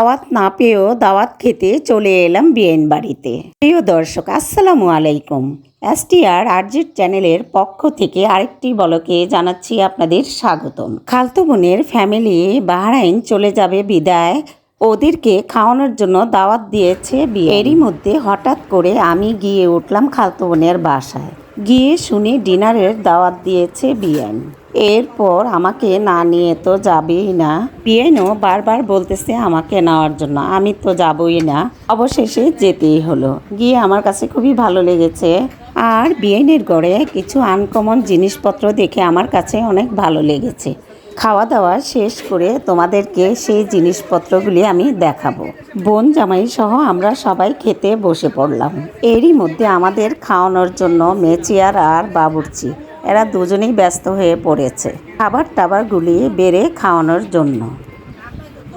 দাওয়াত না পেয়েও দাওয়াত খেতে চলে এলাম বিয়েন বাড়িতে। প্রিয় দর্শক, আসসালামু আলাইকুম। এসটিআর আরজিট চ্যানেলের পক্ষ থেকে আরেকটি বলকে জানাচ্ছি আপনাদের স্বাগতম। খালতু বোনের ফ্যামিলি বাহরাইন চলে যাবে বিদায়। ওদেরকে খাওয়ানোর জন্য দাওয়াত দিয়েছে বিয়ে এরই মধ্যে হঠাৎ করে আমি গিয়ে উঠলাম খালতু বোনের বাসায়। গিয়ে শুনি ডিনারের দাওয়াত দিয়েছে বিয়ান এরপর আমাকে, না, নিয়ে তো যাবেই না। বিয়ানও বারবার বলতেছে আমাকে নেওয়ার জন্য। আমি তো যাবই না। অবশেষে যেতেই হলো। গিয়ে আমার কাছে খুবই ভালো লেগেছে। আর বিয়ানের গড়ে কিছু আনকমন জিনিসপত্র দেখে আমার কাছে অনেক ভালো লেগেছে। খাওয়া দাওয়া শেষ করে তোমাদেরকে সেই জিনিসপত্রগুলি আমি দেখাবো। বোন জামাই সহ আমরা সবাই খেতে বসে পড়লাম। এরই মধ্যে আমাদের খাওয়ানোর জন্য মেচিয়ার আর বাবুর্চি, এরা দুজনেই ব্যস্ত হয়ে পড়েছে। খাবার টাবারগুলি বেড়ে খাওয়ানোর জন্য।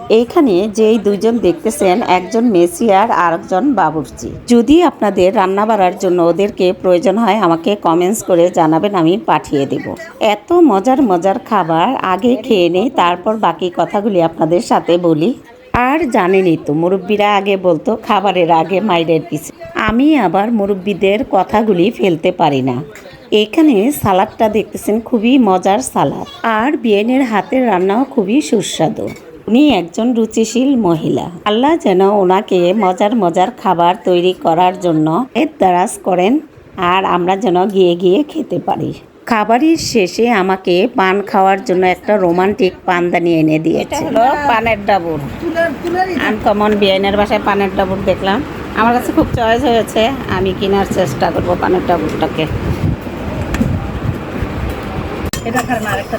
এইখানে যেই দুইজন দেখতেছেন, একজন মেসিয়ার আর একজন বাবুর্চি। যদি আপনাদের রান্না বাড়ার জন্য ওদেরকে প্রয়োজন হয়, আমাকে কমেন্টস করে জানাবেন, আমি পাঠিয়ে দেব। এত মজার মজার খাবার আগে খেয়ে নেই, তারপর বাকি কথাগুলি আপনাদের সাথে বলি। আর জানেনই তো, মুরব্বীরা আগে বলতো, খাবারের আগে মাইরের পিছে। আমি আবার মুরব্বীদের কথাগুলি ফেলতে পারি না। এখানে সালাদটা দেখতেছেন, খুবই মজার সালাদ। আর বিয়েনের হাতের রান্নাও খুবই সুস্বাদু। উনি একজন রুচিশীল মহিলা। আল্লাহ যেন ওনাকে মজার মজার খাবার তৈরি করার জন্য এর দ্বারাজ করেন আর আমরা যেন গিয়ে গিয়ে খেতে পারি। খাবারের শেষে আমাকে পান খাওয়ার জন্য একটা রোমান্টিক পানদানি এনে দিয়েছে। পানের ডাবুর। আনকমন বিয়াইনের বাসায় পানের ডাবুর দেখলাম। আমার কাছে খুব চয়েস হয়েছে, আমি কেনার চেষ্টা করব পানের ডাবুরটাকে। এটা আরেকটা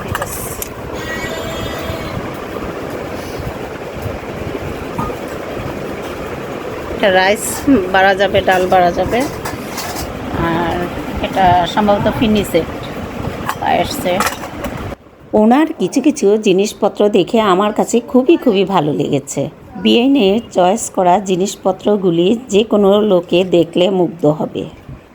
রাইস বাড়া যাবে, ডাল বাড়া যাবে। আর এটা সম্ভবত ফিনিসেট এসছে ওনার কিছু কিছু জিনিসপত্র দেখে আমার কাছে খুবই খুবই ভালো লেগেছে। বিআইনের চয়েস করা জিনিসপত্রগুলি যে কোনো লোকে দেখলে মুগ্ধ হবে।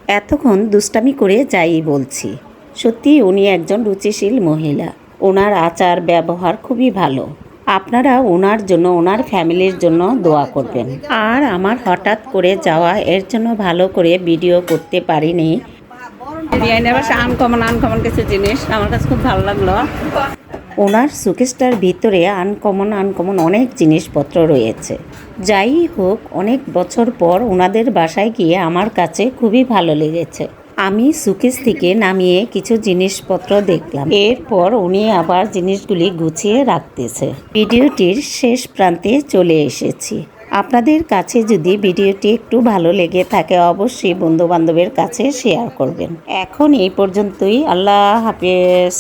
এতক্ষণ দুষ্টামি করে যাই বলছি। সত্যি উনি একজন রুচিশীল মহিলা। ওনার আচার ব্যবহার খুবই ভালো। আপনারা ওনার জন্য ওনার ফ্যামিলির জন্য দোয়া করবেন। আর আমার হঠাৎ করে যাওয়া এর জন্য ভালো করে ভিডিও করতে পারিনি। আনকমন আনকমন কিছু জিনিস আমার কাছে খুব ভালো লাগল। ওনার সুকেসটার ভিতরে আনকমন আনকমন অনেক জিনিসপত্র রয়েছে। যাই হোক অনেক বছর পর ওনাদের বাসায় গিয়ে আমার কাছে খুবই ভালো লেগেছে। আমি সুকেস থেকে নামিয়ে কিছু জিনিসপত্র দেখলাম। এরপর উনি আবার জিনিসগুলি গুছিয়ে রাখতেছে। ভিডিওটির শেষ প্রান্তে চলে এসেছি। আপনাদের কাছে যদি ভিডিওটি একটু ভালো লেগে থাকে, অবশ্যই বন্ধুবান্ধবের কাছে শেয়ার করবেন। এখন এই পর্যন্তই। আল্লাহ হাফেজ।